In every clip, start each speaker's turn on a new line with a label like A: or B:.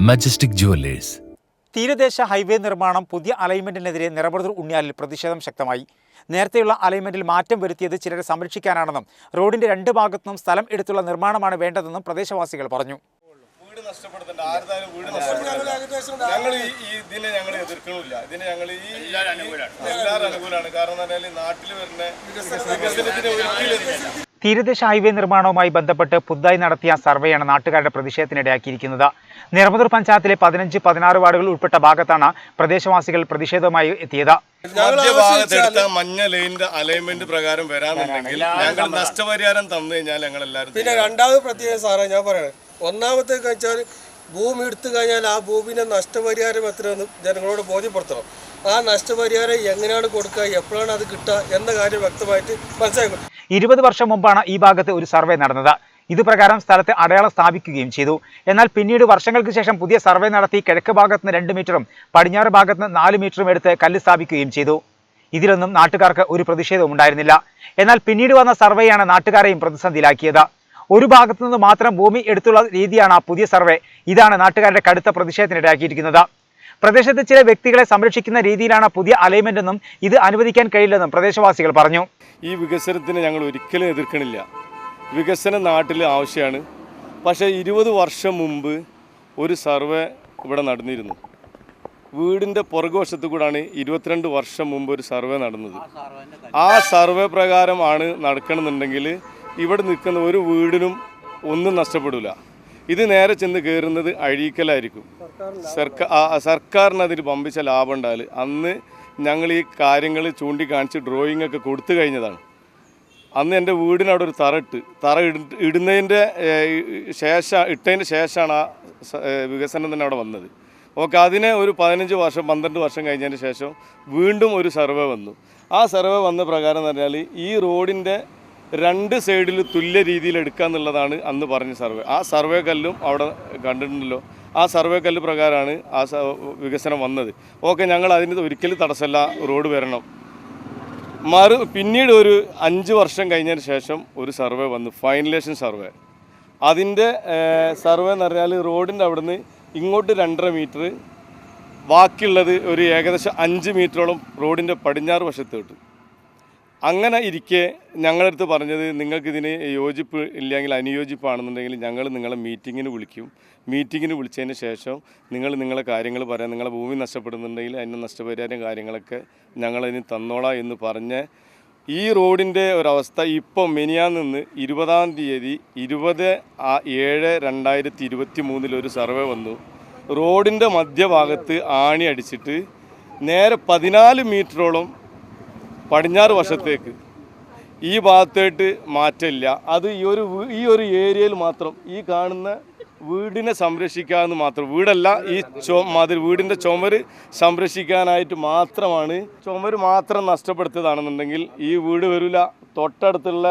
A: Majestic jewellers
B: തീരദേശ highway നിർമ്മാണം പുതിയ അലൈൻമെന്റിനെതിരെ നിറപുറത്തൂർ ഉണ്ണിയാലിൽ പ്രതിഷേധം ശക്തമായി. നേരത്തെയുള്ള അലൈൻമെന്റിൽ മാറ്റം വരുത്തിയത് ചിലരെ സംരക്ഷിക്കാനാണെന്നും റോഡിന്റെ രണ്ട് ഭാഗത്തുനിന്നും സ്ഥലം എടുത്തുള്ള നിർമ്മാണമാണ് വേണ്ടതെന്നും പ്രദേശവാസികൾ പറഞ്ഞു.
C: വീട് നഷ്ടപ്പെടുത്തണ്ട ആരുതായാലും വീട് നഷ്ടപ്പെടുത്തണ്ട ഞങ്ങൾ ഈ ഈ ഇതിനെ ഞങ്ങൾ എതിർക്കണില്ല. ഇതിനെ ഞങ്ങൾ ഈ എല്ലാവരും അനുകൂലമാണ്. കാരണം എന്ന് പറഞ്ഞാൽ നാട്ടിൽ വരുന്ന വികസനത്തിന് ഒരിക്കലും.
B: തീരദേശ ഹൈവേ നിർമ്മാണവുമായി ബന്ധപ്പെട്ട് പുതുതായി നടത്തിയ സർവേയാണ് നാട്ടുകാരുടെ പ്രതിഷേധത്തിനിടയാക്കിയിരിക്കുന്നത്. നിറമതൂർ പഞ്ചായത്തിലെ പതിനഞ്ച് പതിനാറ് വാർഡുകൾ ഉൾപ്പെട്ട ഭാഗത്താണ് പ്രദേശവാസികൾ പ്രതിഷേധവുമായി എത്തിയത്.
C: മധ്യഭാഗത്ത് എടുത്ത മഞ്ഞ ലൈനിന്റെ അലൈൻമെന്റ് പ്രകാരം വരാന്നുണ്ടെങ്കിൽ ഞങ്ങൾ നഷ്ടപരിഹാരം തന്നു കഴിഞ്ഞാൽ ഞങ്ങൾ എല്ലാവരും
D: പിന്നെ രണ്ടാമത് പ്രത്യേകം സാറേ ഞാൻ പറയണേ. ഒന്നാമത്തെ വെച്ചാൽ ഭൂമി എടുത്തു കഴിഞ്ഞാൽ ആ ഭൂമിന്റെ നഷ്ടപരിഹാരം എത്രയെന്ന് ജനങ്ങളോട് ബോധ്യപ്പെടുത്തണം. ആ നഷ്ടപരിഹാരം എങ്ങനെയാണ് കൊടുക്കുക എപ്പോഴാണ് അത് കിട്ടുക എന്ന കാര്യം വ്യക്തമായിട്ട് മനസ്സിലാക്കണം.
B: ഇരുപത് വർഷം മുമ്പാണ് ഈ ഭാഗത്ത് ഒരു സർവേ നടന്നത്. ഇതുപ്രകാരം സ്ഥലത്ത് അടയാളം സ്ഥാപിക്കുകയും ചെയ്തു. എന്നാൽ പിന്നീട് വർഷങ്ങൾക്ക് ശേഷം പുതിയ സർവേ നടത്തി കിഴക്ക് ഭാഗത്ത് നിന്ന് രണ്ട് മീറ്ററും പടിഞ്ഞാറ് ഭാഗത്ത് നിന്ന് നാല് മീറ്ററും എടുത്ത് കല്ല് സ്ഥാപിക്കുകയും ചെയ്തു. ഇതിലൊന്നും നാട്ടുകാർക്ക് ഒരു പ്രതിഷേധവും ഉണ്ടായിരുന്നില്ല. എന്നാൽ പിന്നീട് വന്ന സർവേയാണ് നാട്ടുകാരെയും പ്രതിസന്ധിയിലാക്കിയത്. ഒരു ഭാഗത്തു നിന്ന് മാത്രം ഭൂമി എടുത്തുള്ള രീതിയാണ് ആ പുതിയ സർവേ. ഇതാണ് നാട്ടുകാരുടെ കടുത്ത പ്രതിഷേധത്തിനിടയാക്കിയിരിക്കുന്നത്. പ്രദേശത്ത് ചില വ്യക്തികളെ സംരക്ഷിക്കുന്ന രീതിയിലാണ് പുതിയ അലൈൻമെന്റ് എന്നും ഇത് അനുവദിക്കാൻ കഴിയില്ലെന്നും പ്രദേശവാസികൾ പറഞ്ഞു.
C: ഈ വികസനത്തിന് ഞങ്ങൾ ഒരിക്കലും എതിർക്കണില്ല. വികസനം നാട്ടിൽ ആവശ്യമാണ്. പക്ഷേ ഇരുപത് വർഷം മുമ്പ് ഒരു സർവേ ഇവിടെ നടന്നിരുന്നു. വീടിന്റെ പുറകുവശത്ത് കൂടാണ് ഇരുപത്തിരണ്ട് വർഷം മുമ്പ് ഒരു സർവേ നടന്നത്. ആ സർവേ പ്രകാരമാണ് നടക്കണമെന്നുണ്ടെങ്കിൽ ഇവിടെ നിൽക്കുന്ന ഒരു വീടിനും ഒന്നും നഷ്ടപ്പെടില്ല ഇത് നേരെ ചെന്ന് കയറുന്നത് അഴീക്കലായിരിക്കും. സർക്കാർ സർക്കാരിന് അതിന് പമ്പിച്ച ലാഭം ഉണ്ടായാൽ അന്ന് ഞങ്ങൾ ഈ കാര്യങ്ങൾ ചൂണ്ടിക്കാണിച്ച് ഡ്രോയിങ് ഒക്കെ കൊടുത്തു കഴിഞ്ഞതാണ്. അന്ന് എന്റെ വീടിനവിടെ ഒരു തറ ഇട്ട് തറ ഇട- ഇടുന്നതിന്റെ ശേഷം ഇട്ടതിന്റെ ശേഷമാണ് ആ വികസനം തന്നെ അവിടെ വന്നത്. ഓക്കെ അതിനെ ഒരു പതിനഞ്ച് വർഷം പന്ത്രണ്ട് വർഷം കഴിഞ്ഞതിന് ശേഷം വീണ്ടും ഒരു സർവേ വന്നു. ആ സർവേ വന്ന പ്രകാരം എന്ന് പറഞ്ഞാൽ ഈ റോഡിന്റെ രണ്ട് സൈഡിൽ തുല്യ രീതിയിൽ എടുക്കുക എന്നുള്ളതാണ് അന്ന് പറഞ്ഞ സർവേ. ആ സർവേ കല്ലും അവിടെ കണ്ടിട്ടുണ്ടല്ലോ. ആ സർവേ കല്ല് പ്രകാരമാണ് ആ വികസനം വന്നത്. ഓക്കെ ഞങ്ങൾ അതിന് ഒരിക്കലും തടസ്സമല്ല. റോഡ് വരണം. മറു പിന്നീട് ഒരു അഞ്ച് വർഷം കഴിഞ്ഞതിന് ശേഷം ഒരു സർവേ വന്നു. ഫൈനലേഷൻ സർവേ. അതിന്റെ സർവേ എന്ന് പറഞ്ഞാൽ റോഡിന്റെ അവിടുന്ന് ഇങ്ങോട്ട് രണ്ടര മീറ്റർ ബാക്കിയുള്ളത് ഒരു ഏകദേശം അഞ്ച് മീറ്ററോളം റോഡിന്റെ പടിഞ്ഞാറ് വശത്ത് കിട്ടും. അങ്ങനെ ഇരിക്കെ ഞങ്ങളടുത്ത് പറഞ്ഞത് നിങ്ങൾക്കിതിന് യോജിപ്പ് ഇല്ലെങ്കിൽ അനുയോജിപ്പാണെന്നുണ്ടെങ്കിൽ ഞങ്ങൾ നിങ്ങളെ മീറ്റിങ്ങിന് വിളിക്കും. മീറ്റിങ്ങിന് വിളിച്ചതിന് ശേഷം നിങ്ങൾ നിങ്ങളെ കാര്യങ്ങൾ പറയാം നിങ്ങളെ ഭൂമി നഷ്ടപ്പെടുന്നുണ്ടെങ്കിൽ അതിന്റെ നഷ്ടപരിഹാരം കാര്യങ്ങളൊക്കെ ഞങ്ങളതിന് തന്നോളാം എന്ന് പറഞ്ഞ് ഈ റോഡിന്റെ ഒരവസ്ഥ ഇപ്പം മെനിയാന്ന് നിന്ന് ഇരുപതാം തീയതി ഇരുപത് ഏഴ് രണ്ടായിരത്തി ഇരുപത്തി മൂന്നിലൊരു സർവേ വന്നു. റോഡിന്റെ മധ്യഭാഗത്ത് ആണി അടിച്ചിട്ട് നേരെ പതിനാല് മീറ്ററോളം പടിഞ്ഞാറ് വശത്തേക്ക്. ഈ ഭാഗത്തായിട്ട് മാറ്റമില്ല. അത് ഈ ഒരു ഈ ഒരു ഏരിയയിൽ മാത്രം ഈ കാണുന്ന വീടിനെ സംരക്ഷിക്കാമെന്ന് മാത്രം വീടല്ല ഈ ചോ മതിൽ വീടിന്റെ ചുമര് സംരക്ഷിക്കാനായിട്ട് മാത്രമാണ് ചുമര് മാത്രം നഷ്ടപ്പെടുത്തിയതാണെന്നുണ്ടെങ്കിൽ ഈ വീട് വരില്ല. തൊട്ടടുത്തുള്ള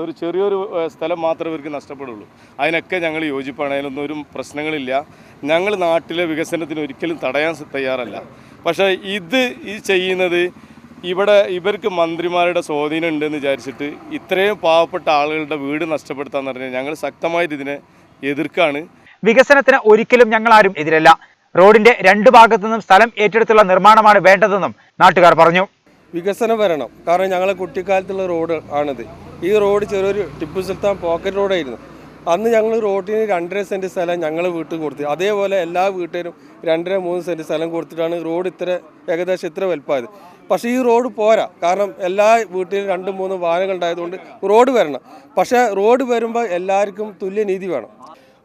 C: ഒരു ചെറിയൊരു സ്ഥലം മാത്രമേ ഇവർക്ക് നഷ്ടപ്പെടുള്ളൂ. അതിനൊക്കെ ഞങ്ങൾ യോജിപ്പാണ്. അതിനൊന്നും ഒരു പ്രശ്നങ്ങളില്ല. ഞങ്ങൾ നാട്ടിലെ വികസനത്തിന് ഒരിക്കലും തടയാൻ തയ്യാറല്ല. പക്ഷേ ഇത് ഈ ചെയ്യുന്നത് ഇവിടെ ഇവർക്ക് മന്ത്രിമാരുടെ സ്വാധീനം ഉണ്ടെന്ന് വിചാരിച്ചിട്ട് ഇത്രയും പാവപ്പെട്ട ആളുകളുടെ വീട് നഷ്ടപ്പെടുത്താന്ന് പറഞ്ഞാൽ ഞങ്ങൾ ശക്തമായിട്ട് ഇതിനെ എതിർക്കാണ്.
B: വികസനത്തിന് ഒരിക്കലും ഞങ്ങൾ ആരും എതിരല്ല. റോഡിന്റെ രണ്ട് ഭാഗത്തു നിന്നും സ്ഥലം ഏറ്റെടുത്തുള്ള നിർമ്മാണമാണ് വേണ്ടതെന്നും നാട്ടുകാർ പറഞ്ഞു.
D: വികസനം വരണം. കാരണം ഞങ്ങളെ കുട്ടിക്കാലത്തുള്ള റോഡ് ആണിത്. ഈ റോഡ് ചെറിയൊരു ടിപ്പു സുൽത്താൻ പോക്കറ്റ് റോഡായിരുന്നു. അന്ന് ഞങ്ങൾ റോഡിന് രണ്ടര സെന്റ് സ്ഥലം ഞങ്ങൾ വീട്ടിൽ കൊടുത്തു. അതേപോലെ എല്ലാ വീട്ടിലും രണ്ടര മൂന്ന് സെന്റ് സ്ഥലം കൊടുത്തിട്ടാണ് റോഡ് ഇത്ര ഏകദേശം ഇത്ര വലുപ്പമായത്. പക്ഷേ ഈ റോഡ് പോരാ. കാരണം എല്ലാ വീട്ടിലും രണ്ടും മൂന്നും വാഹനങ്ങൾ ഉണ്ടായതുകൊണ്ട് റോഡ് വരണം. പക്ഷേ റോഡ് വരുമ്പോൾ എല്ലാവർക്കും തുല്യനീതി വേണം.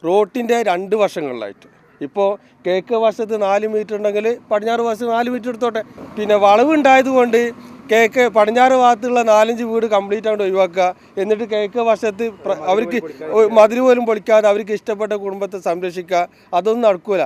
D: റോട്ടിന്റെ രണ്ട് വശങ്ങളിലായിട്ട്. ഇപ്പോൾ കിഴക്ക് വശത്ത് നാല് മീറ്റർ ഉണ്ടെങ്കിൽ പടിഞ്ഞാറ് വശത്ത് നാല് മീറ്റർ എടുത്തോട്ടെ. പിന്നെ വളവ് ഉണ്ടായതുകൊണ്ട് കിഴക്ക് പടിഞ്ഞാറ് ഭാഗത്തുള്ള നാലഞ്ച് വീട് കംപ്ലീറ്റ് ആയിട്ട് ഒഴിവാക്കുക. എന്നിട്ട് കിഴക്ക് വശത്ത് അവർക്ക് മതിൽ പോലും പൊളിക്കാതെ അവർക്ക് ഇഷ്ടപ്പെട്ട കുടുംബത്തെ സംരക്ഷിക്കുക. അതൊന്നും നടക്കൂല.